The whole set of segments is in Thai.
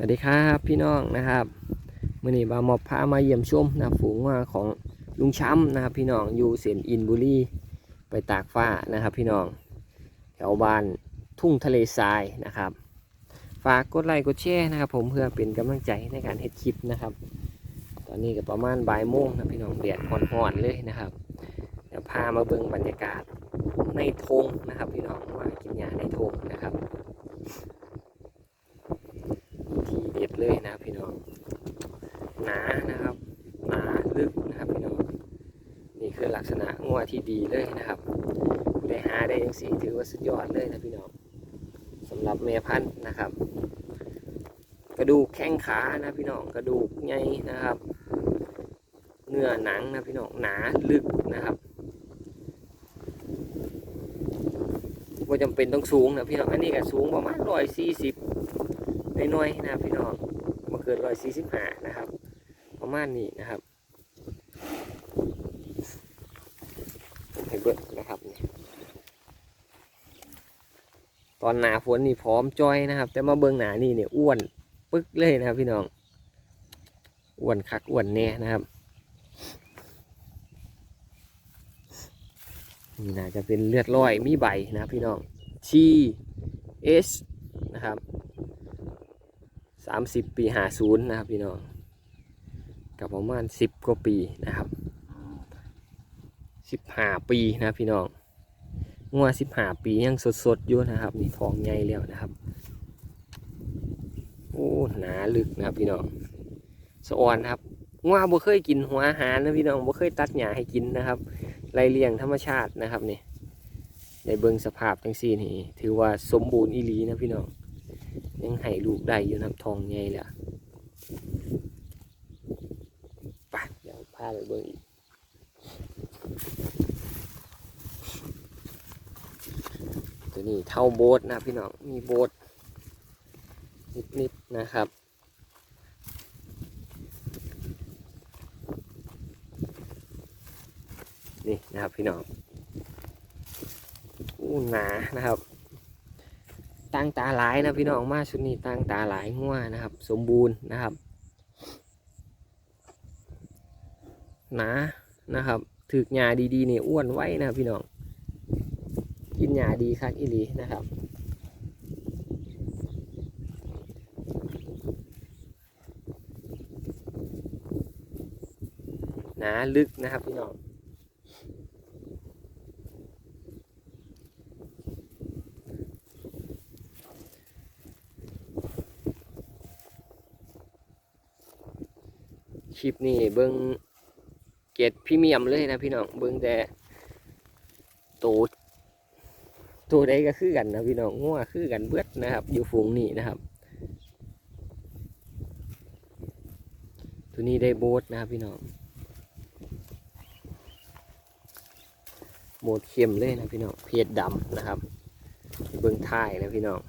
สวัสดีครับพี่น้องนะครับมื่อนี้บามอบพามาเยี่ยมชมนะฝูงว่าของลุงช้ำนะครับ พี่น้องอยู่เสียนอินบุรีไปตากฟ้านะครับ พี่น้องแถวบ้านทุ่งทะเลทรายนะครับ ฝากกดไลค์กดแชร์นะครับ ผมเพื่อเป็นกำลังใจในการเฮ็ดคลิปนะครับ ตอนนี้ก็ประมาณบ่ายโมงนะพี่น้องแดดอ่อนๆเลยนะครับเดี๋ยวพามาเบิ่งบรรยากาศในทงนะครับ พี่น้องว่ากินยาในทงนะครับ ที เลยนะพี่น้องหนานะครับหนาลึกนะครับพี่น้องนี่คือลักษณะงัวที่ดีเลยนะครับได้หาได้ยังสีถือว่าสุดยอดเลยนะพี่น้องสำหรับเมพันธุ์นะครับ กระดูกแข้งขานะพี่น้องกระดูกใหญ่นะครับ เนื้อหนังนะพี่น้องหนาลึกนะครับว่าจำเป็นต้องสูงนะพี่น้องอันนี้ก็สูงประมาณร้อยสี่สิบน้อยๆนะพี่น้อง กินร้อยสี่สิบห้านะครับ ประมาณนี้นะครับให้เบิดนะครับตอนหนาฝนนี่พร้อมจอยนะครับ แต่มาเบิ่งหนานี่เนี่ยอ้วนปึ๊กเลยนะครับพี่น้องอ้วนคักอ้วนแน่นะครับนี่น่าจะเป็นเลือดร้อยมีใบนะครับพี่น้องชีเอสนะครับ สามสิบปีหาศูนย์นะครับพี่น้องกับประมาณสิบกว่าปีนะครับสิบห้าปีนะพี่น้องงัวสิบห้าปียังสดๆอยู่นะครับนี่ทองใหญ่แล้วนะครับโอ้หนาลึกนะครับพี่น้องสะออนครับงัวบ่เคยกินหัวอาหารนะพี่น้องบ่เคยตัดหญ้าให้กินนะครับไรเลี้ยงธรรมชาตินะครับนี่ในเบิงสภาพทั้งสี่นี่ถือว่าสมบูรณ์อีหลีนะพี่น้อง ยังให้ลูกได้อยู่นะครับทองใหญ่เลยอะไปเดี๋ยวพาไปเบิ่งอีกตัวนี้เท่าโบสนะพี่น้องมีโบสนิดๆนะครับนี่นะครับพี่น้องอู้หนานะครับ ตั้งตาหลายนะพี่น้องมาชุดนี้ตั้งตาหลายงัวนะครับ สมบูรณ์นะครับ หนานะครับถือกหญ้าดีๆนี่อ้วนไว้นะครับพี่น้อง กินหญ้าดีคักอีหลีนะครับหนาลึกนะครับพี่น้อง คลิปนี้เบิ้งเกรดพรีเมียมเลยนะพี่น้องเบิ้งแต่โตโตใดก็คือกันนะพี่น้องงัวคือกันเบิดนะครับ อยู่ฝูงนี้นะครับ ตัวนี้ได้โบสนะครับพี่น้องโบสเข้มเลยนะพี่น้องเพชรดำนะครับเบิ้งท้ายนะพี่น้อง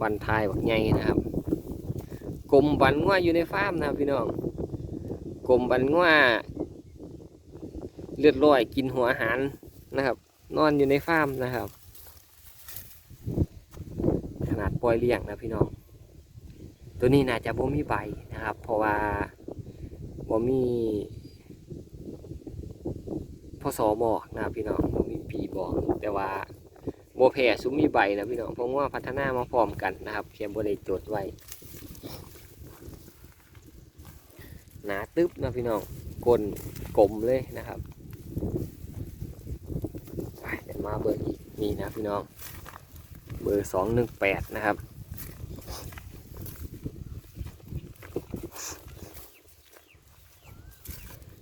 บันท้ายบักใหญ่นะครับกลมบันงัวอยู่ในฟาร์มนะพี่น้อง กลมบันงัวเลือดลอยกินหัวอาหารนะครับ นอนอยู่ในฟาร์มนะครับ ขนาดปล่อยเลี้ยงนะพี่น้อง ตัวนี้น่าจะบ่มีใบนะครับ เพราะว่าบ่มีพศบอกนะพี่น้องบ่มีปีบอกแต่ว่าบ่แพ้ซุ้มมีใบนะพี่น้องเพราะว่าพัฒนามาพร้อมกันนะครับ เพียงบ่ได้จดไว้ หนาตึ๊บนะพี่น้องกลนกลมเลยนะครับไปเดี๋ยวมาเบอร์อีกนี่นะพี่น้อง เบอร์สองหนึ่งแปดนะครับ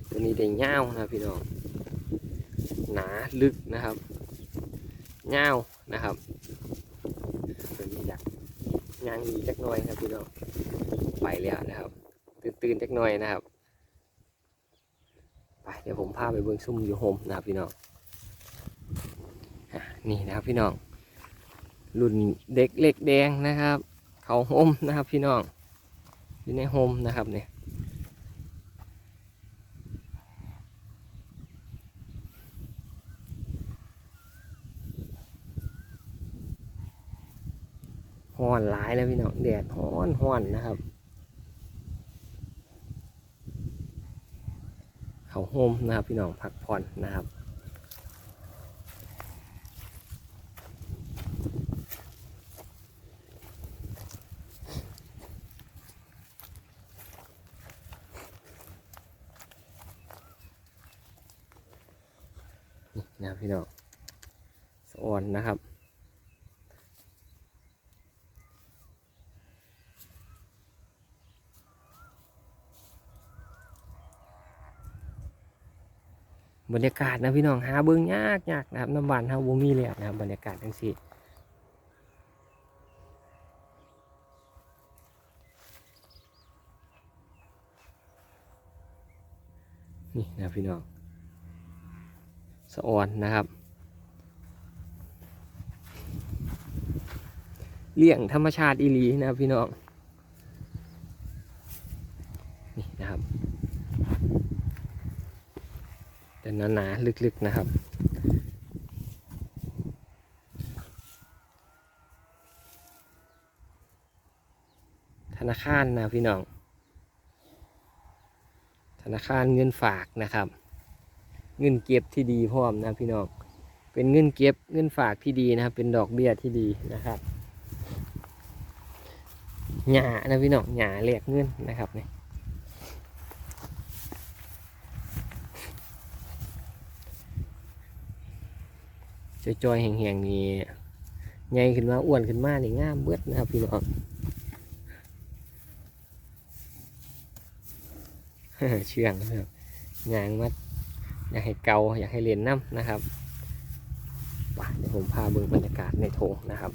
ตัวนี้ได้เง่าวนะพี่น้องหนาลึกนะครับเง่าวนะครับตัวนี้อยากย่างดีจักหน่อยครับพี่น้องไปแล้วนะครับ ตื่นๆจักน่อยนะครับไปเดี๋ยวผมพาไปเบิ้งซุ่มอยู่โฮมนะครับพี่น้องนี่นะครับพี่น้องรุ่นเด็กเล็กแดงนะครับ เขาโฮมนะครับพี่น้องอยู่ในโฮมนะครับเนี่ยหห้อนหลายแล้วพี่น้องแดดห้อนห้อนนะครับ เขา โฮมนะครับ พี่น้องพักผ่อนนะครับนี่นะครับพี่น้องสะออนนะครับ บรรยากาศนะพี่น้องหาเบิ้องยากยากนะครับน้ำบานเฮาบ่มีเลยนะครับบรรยากาศทั้งสี่นี่นะพี่น้องสะออนนะครับ เลี่ยงธรรมชาติอีหลีนะพี่น้องนี่นะครับ แต่หนาๆลึกๆนะครับธนาคารนะพี่น้อง ธนาคารเงินฝากนะครับ เงินเก็บที่ดีพร้อมนะพี่น้อง เป็นเงินเก็บเงินฝากที่ดีนะครับ เป็นดอกเบี้ยที่ดีนะครับหยานะพี่น้องหยาแลกเงินนะครับเนี่ย จอยๆแห่งๆนี่ใหญ่ขึ้นมาอ้วนขึ้นมานี่งามเบิดนะครับพี่น้องเชื่องนะครับยางมัดอยากให้เกาอยากให้เรียนน้ำนะครับเดี๋ยวผมพาเบิ่งบรรยากาศในโถงนะครับ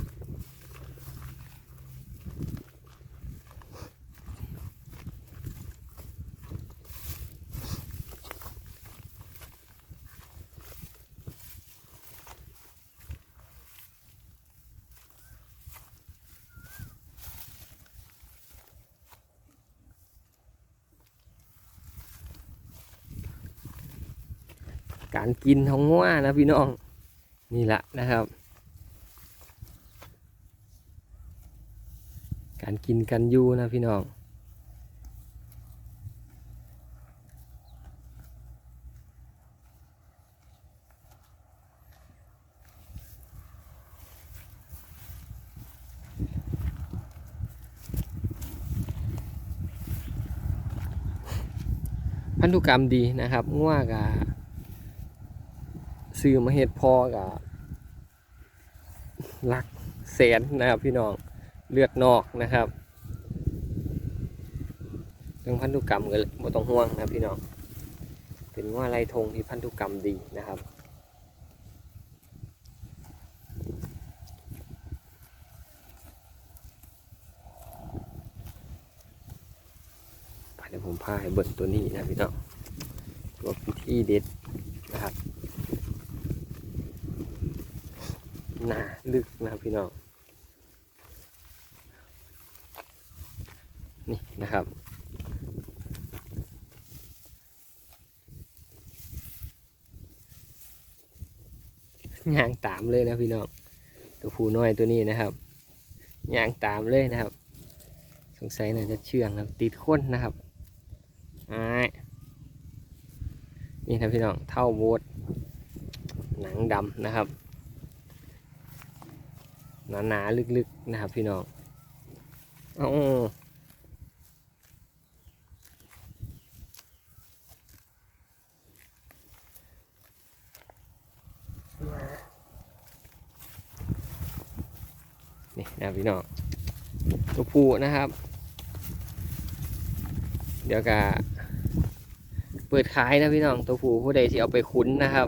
การกินของง่วนะพี่น้อง นี่แหละนะครับ การกินกันอยู่นะพี่น้องพันธุกรรมดีนะครับง่วกับ ซื้อมาเห็ดพอกับลักแสนนะครับพี่น้องเลือดนอกนะครับเรื่องพันธุกรรมก็บ่ต้องห่วงนะพี่น้องเป็นว่าไรทงที่พันธุกรรมดีนะครับไปเดี๋ยวผมพาให้เบิ่งตัวนี้นะพี่น้องตัวพิธีเด็ดนะครับ หนาลึกนะพี่น้อง นี่นะครับย่างตามเลยนะพี่น้อง ตัวผู้น้อยตัวนี้นะครับย่างตามเลยนะครับ สงสัยน่าจะเชื่องครับ ติดค้นนะครับอ้ายนี่นะพี่น้อง เท่าโบดหนังดำนะครับ หนาหนาลึกๆนะครับพี่น้องเอานี่นะพี่น้องตัวผู้นะครับ เดี๋ยวกะเปิดขายนะพี่น้องตัวผู้ผู้ใดที่เอาไปคุ้นนะครับ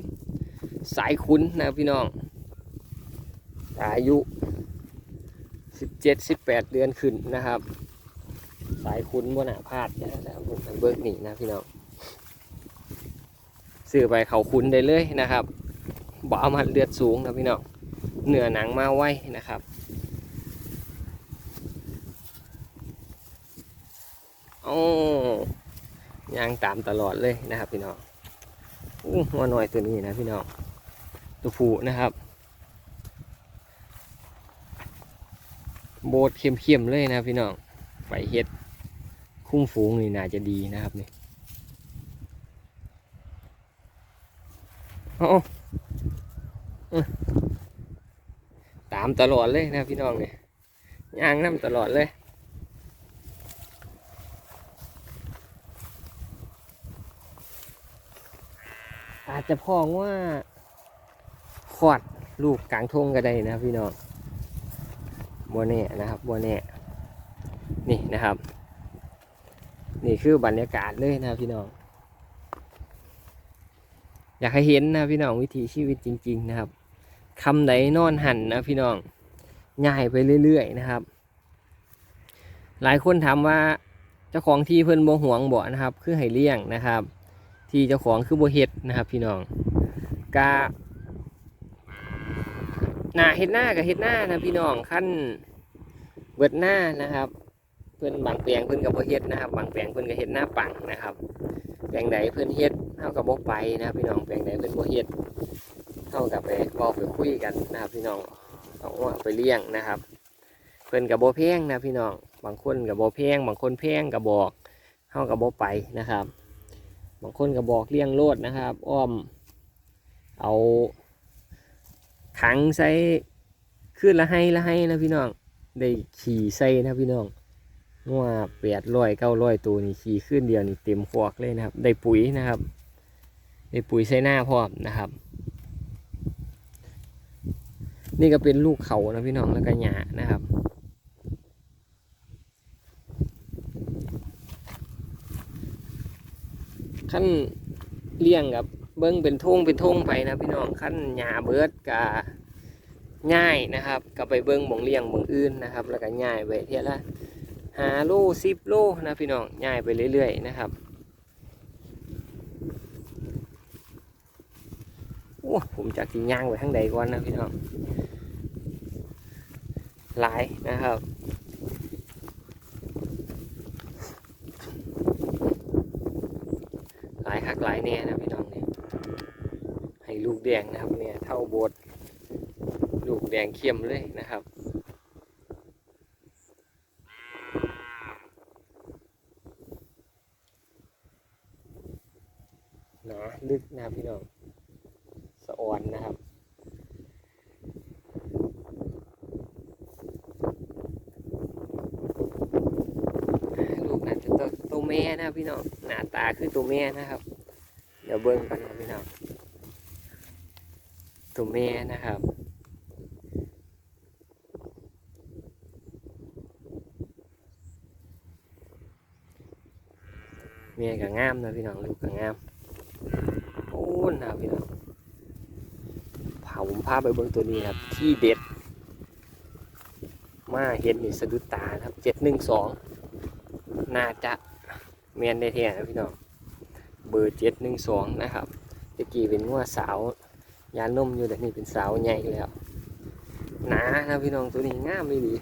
สายคุ้นนะพี่น้องอายุ สิบเจ็ดสิบแปดเดือนขึ้นนะครับ สายคุ้นบนหนาพาดนะครับผมเบิกหนีนะพี่น้องซื้อไปเขาคุ้นได้เลยนะครับบ่เอามันเลือดสูงนะพี่น้องเนื้อหนังมาไว้นะครับโอ้ยางตามตลอดเลยนะครับพี่น้องอู้หัวหน่อยตัวนี้นะพี่น้องตัวผู้นะครับ โบดเข้มๆเลยนะพี่น้องไปเฮ็ด คุ้มฝูงนี่น่าจะดีนะครับนี่เอาๆเอ้อตามตลอดเลยนะพี่น้องเนี่ยย่างน้ำตลอดเลยอาจจะพองว่าขอดลูกกลางทงก็ได้นะพี่น้อง บัวแน่นะครับบัวแน่นี่นะครับ นี่คือบรรยากาศเลยนะพี่น้อง อยากให้เห็นนะพี่น้องวิถีชีวิตจริง ๆ นะครับคำไหนนอนหันนะพี่น้องง่ายไปเรื่อยๆนะครับ หลายคนถามว่าเจ้าของที่เพิ่นบ่หวงบ่นะครับ คือให้เลี้ยงนะครับ ที่เจ้าของคือบ่เฮ็ดนะครับ พี่น้องกะ หน้าเฮ็ดหน้ากับเฮ็ดหน้านะพี่น้องขั้นเบิดหน้านะครับ เพิ่อนบางแปลงเพิ่อนก็บ่เฮ็ดนะครับ บางแปลงเพิ่อนก็เฮ็ดหน้าปังนะครับ แปลงใดเพิ่อนเฮ็ดเฮาก็บ่ไปนะครับพี่น้องแปลงใดเพิ่อนบ่เฮ็ดเฮาก็ไปเว้าไปคุยกันนะครับ พี่น้องเอาว่าไปเลี้ยงนะครับ เพิ่อนก็บ่แพงนะพี่น้องบางคนก็บ่แพงบางคนแพงก็บบอกเฮาก็บ่ไปนะครับ บางคนก็บอกเลี้ยงโลดนะครับ อ้อมเอา ถังใส่ขึ้นละให้ละให้นะพี่น้อง ได้ขี่ใส่นะพี่น้องงัวแปดร้อยเก้าร้อยตัวนี่ขี่ขึ้นเดียวนี่เต็มคอกเลยนะครับ ได้ปุ๋ยนะครับ ได้ปุ๋ยใส่หน้าพร้อมนะครับ นี่ก็เป็นลูกเขานะพี่น้องแล้วก็หญ้านะครับขั้นเลี้ยงกับ เบิ้งเป็นทงเป็นทงไปนะพี่น้องขั้นหญ้าเบิดกะง่ายนะครับก็ไปเบิ้งหมองเลี้ยงหมองอื่นนะครับ แล้วก็ง่ายไปเทียละหาโลสิบโลนะพี่น้องง่ายไปเรื่อยๆนะครับโอ้ผมจากที่ย่างไปทางใดก่อนนะพี่น้องหลายนะครับหลายคักหลายแน่นะพี่น้อง ลูกแดงนะครับ เนี่ยเท่าโบดลูกแดงเข้มเลยนะครับหนาลึกนะครับพี่น้องสะออนนะครับลูกน่าจะตัวตัวแม่นะพี่น้องหน้าตาคือตัวแม่นะครับ เดี๋ยวเบิ้งกันนะพี่น้อง ตัวแม่นะครับ แม่ก็งามนะพี่น้องลูกก็งามโอ้นะพี่น้องพาผมพาไปเบิ้งตัวนี้ครับ ที่เด็ด มาเห็นนี่สะดุดตาครับเจ็ดหนึ่งสองน่าจะเมียนได้แท้นะพี่น้องเบอร์เจ็ดหนึ่งสองนะครับตะกี้เป็นงัวสาว ยานมอยู่แต่นี่เป็นสาวใหญ่แล้วหนานะพี่น้องตัวนี้งามเลยดี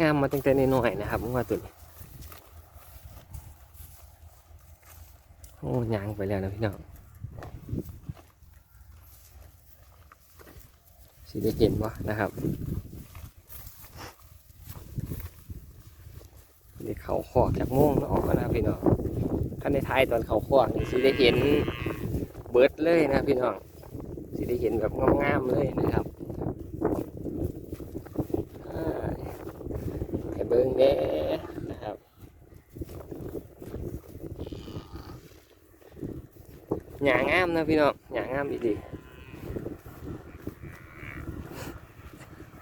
งามมาตั้งแต่ในน้อยนะครับงัวตัวนี้โอ้ยางไปแล้วนะพี่น้องสิได้เห็นวะนะครับนี่เขาขอจากม่วงแล้ออกแล้วนะพี่น้อง ขั้นในท้ายตอนเขาขอกนี่สิได้เห็นเบิร์ดเลยนะพี่น้องสิได้เห็นแบบงามๆเลยนะครับอ่าให้เบิ้งแน่นะครับหยางามนะพี่น้องหยางามดี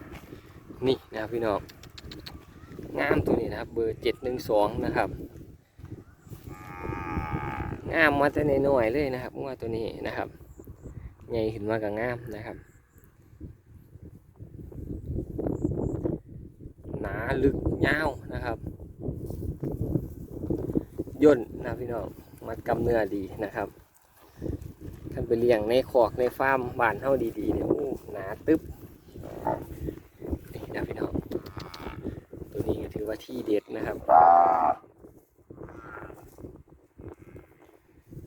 ๆนี่นะพี่น้องงามตัวนี้นะครับ เบอร์เจ็ดหนึ่งสองนะครับ งามมาแต่ในหน่อยๆเลยนะครับงวตัวนี้นะครับใหญ่ขึ้นมากับงามนะครับ หนาลึกยาวนะครับย่นนะพี่น้องมัดกำเนื้อดีนะครับท่านไปเลี้ยงในคอกในฟาร์มบ้านเฮาดีๆเนี่ยโอ้หนาตึ๊บนี่นะพี่น้องตัวนี้ก็ถือว่าที่เด็ดนะครับ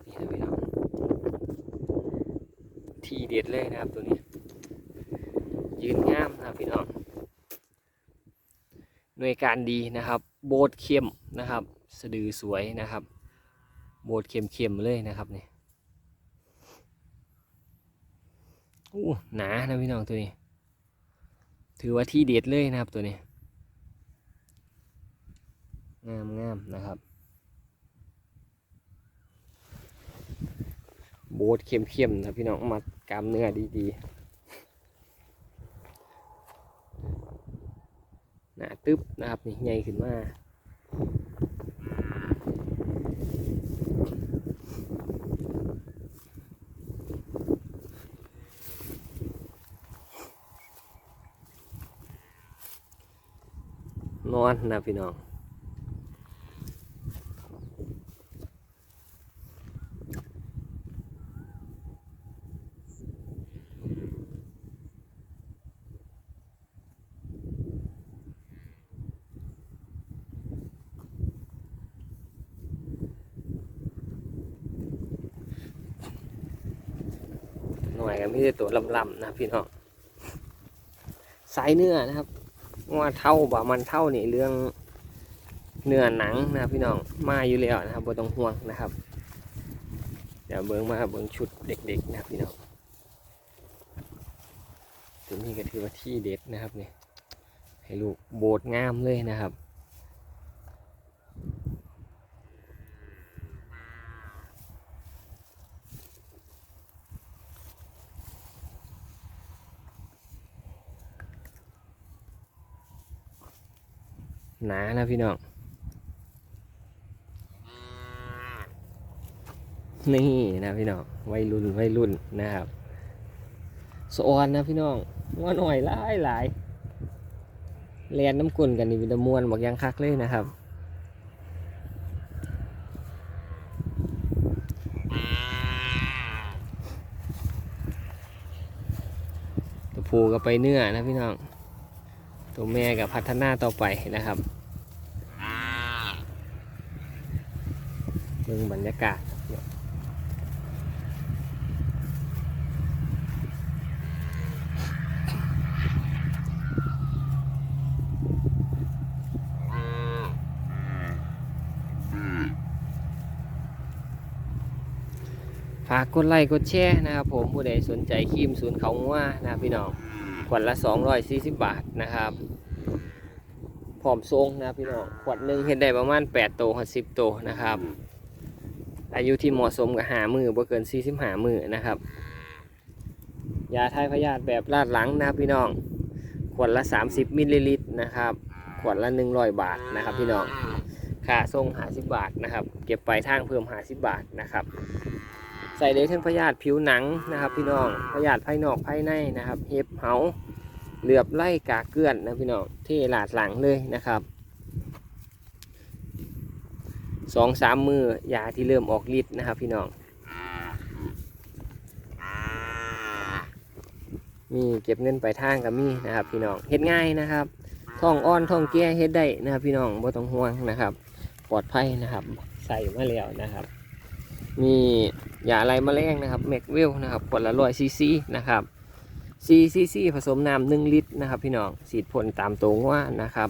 นี่นะพี่น้อง ที่เด็ดเลยนะครับตัวนี้ ยืนง่ามนะพี่น้องหน่วยการดีนะครับ โบดเข้มนะครับ สะดือสวยนะครับ โบดเข้มๆเลยนะครับนี่อู้หนานะพี่น้องตัวนี้ ถือว่าที่เด็ดเลยนะครับตัวนี้งามงามนะครับ โบดเข้มๆนะพี่น้องมัดกล้ามเนื้อดีๆหนาตึ๊บนะครับนี่ใหญ่ขึ้นมานอนนะพี่น้อง ก็มีแต่ตัวลำๆนะพี่น้องสายเนื้อนะครับว่าเท่าบ่มันเท่านี่เรื่องเนื้อหนังนะพี่น้องมาอยู่แล้วนะครับบ่ต้องห่วงนะครับเดี๋ยวเบิ้งมาเบิ้งชุดเด็ก ๆ นะพี่น้องตัวนี้ก็ถือว่าที่เด็ดนะครับนี่ให้ลูกโบดงามเลยนะครับ หนานะพี่น้องนี่นะพี่น้องวัยรุ่นวัยรุ่นนะครับสออนนะพี่น้องว่าหน่อยหลายหลายเรียนน้ำกุนกันนี่วิตามวนบอกยังคักเลยนะครับตัวผูก็ไปเนื้อนะพี่น้อง ตัวแม่กับพัฒนาต่อไปนะครับเบิ่งบรรยากาศฝากกดไลค์กดแชร์นะครับผมผู้ใดสนใจครีมศูนย์เขางัวนะครับพี่น้อง ขวดละ 240 บาทนะครับพร้อมทรงนะพี่น้องขวดหนึ่งเฮ็ดได้ประมาณ8โตถึง10โตนะครับ อายุที่เหมาะสมกับหามือบ่เกิน40หามือนะครับ ยาทายพยาธิแบบลาดหลังนะพี่น้อง ขวดละ 30มิลลิลิตรนะครับ ขวดละ 100 บาทนะครับ พี่น้องค่าส่ง50 บาทนะครับ เก็บปลายทางเพิ่ม50 บาทนะครับ ใส่ได้ทั้งพยาธิผิวหนังนะครับ พี่น้องพยาธิภายนอกภายในนะครับเห็บเหาเหลือบไล่กากเกลื่อนนะพี่น้องที่หลาดหลังเลยนะครับสองสามมือยาที่เริ่มออกฤทธิ์นะครับ พี่น้องมีเก็บเงินไปลายทางกับมีนะครับ พี่น้องเฮ็ดง่ายนะครับท่องอ้อนท่องแก้เฮ็ดได้นะครับ พี่น้องบ่ต้องห่วงนะครับ ปลอดภัยนะครับ ใส่มาแล้วนะครับ มียาอะไรแมลงนะครับแมกเวลนะครับขวดละร้อยซีซีนะครับซีซีซีผสมน้ำหนึ่งลิตรนะครับ พี่น้องสีดพ่นตามตัวว่านะครับ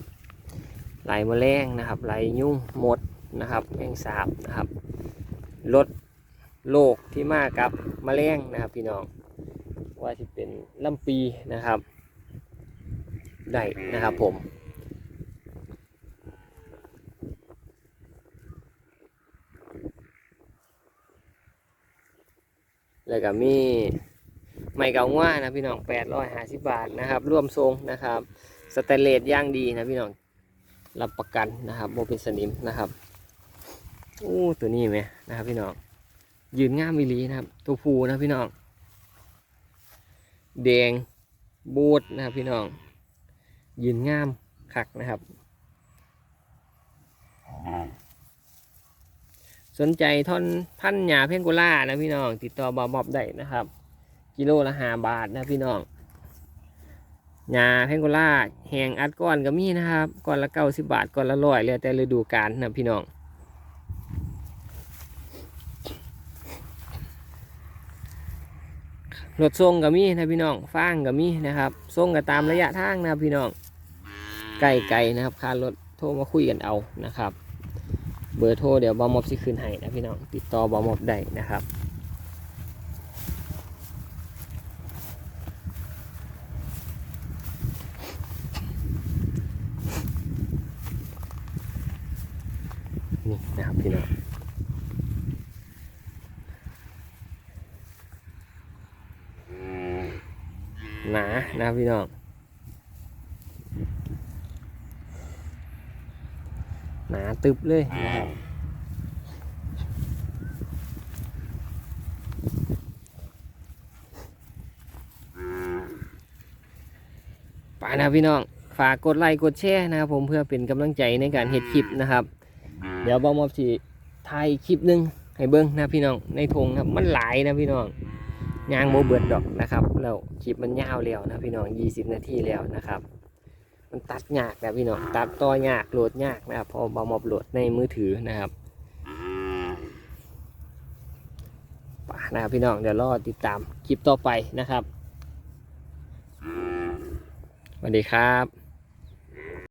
ไหลแมลงนะครับไหลยุ่งหมดนะครับแมงสาบนะครับลดโรคที่มากับแมลงนะครับ พี่น้องว่าจะเป็นลำปีนะครับได้นะครับผม แล้วก็มีไม่เกาง่านะพี่น้องแปดร้อยห้าสิบบาทนะครับร่วมทรงนะครับสแตนเลสย่างดีนะพี่น้องรับประกันนะครับโมเป็นสนิมนะครับโอ้ตัวนี้ไหมนะครับพี่น้องยืนง่ามวิลีนะครับตัวผูนะพี่น้องแดงบูดนะครับพี่น้อง ยืนง่ามคักนะครับ สนใจท่อนพันหยาเพนโกล่านะพี่น้อง ติดต่อบาบอบได้นะครับ กิโลละห้าบาทนะพี่น้องหยาเพนโกล่าแหงอัดก้อนก็มีนะครับก้อนละเก้าสิบาทก้อนละร้อยแล้วแต่ฤดูกาลนะพี่น้องรถส่งก็มีนะพี่น้องฟางก็มีนะครับส่งก็ตามระยะทางนะพี่น้องไกลๆนะครับค่ารถโทรมาคุยกันเอานะครับ เบอร์โทรเดี๋ยวบอมอบสิคืนให้นะพี่น้องติดต่อบอมอบได้นะครับนี่นะครับพี่น้องหนานะพี่น้อง หนาตึบเลยนะครับไปนะครับพี่น้อง ฝากกดไลค์กดแชร์นะครับผมเพื่อเป็นกำลังใจในการเฮ็ดคลิปนะครับ เดี๋ยวบอมอบสิถ่ายคลิปหนึงให้เบิ้งนะพี่น้องในทงนะครับมันหลายนะพี่น้องยางโมเบิดดอกนะครับแล้วคลิปมันยาวแล้วนะพี่น้อง 20 นาทีแล้วนะครับ มันตัดยากนะพี่น้องตัดต่อยากโหลดยากนะครับพอบอมอบโหลดในมือถือนะครับป่านะครับพี่น้องเดี๋ยวรอติดตามคลิปต่อไปนะครับสวัสดีครับ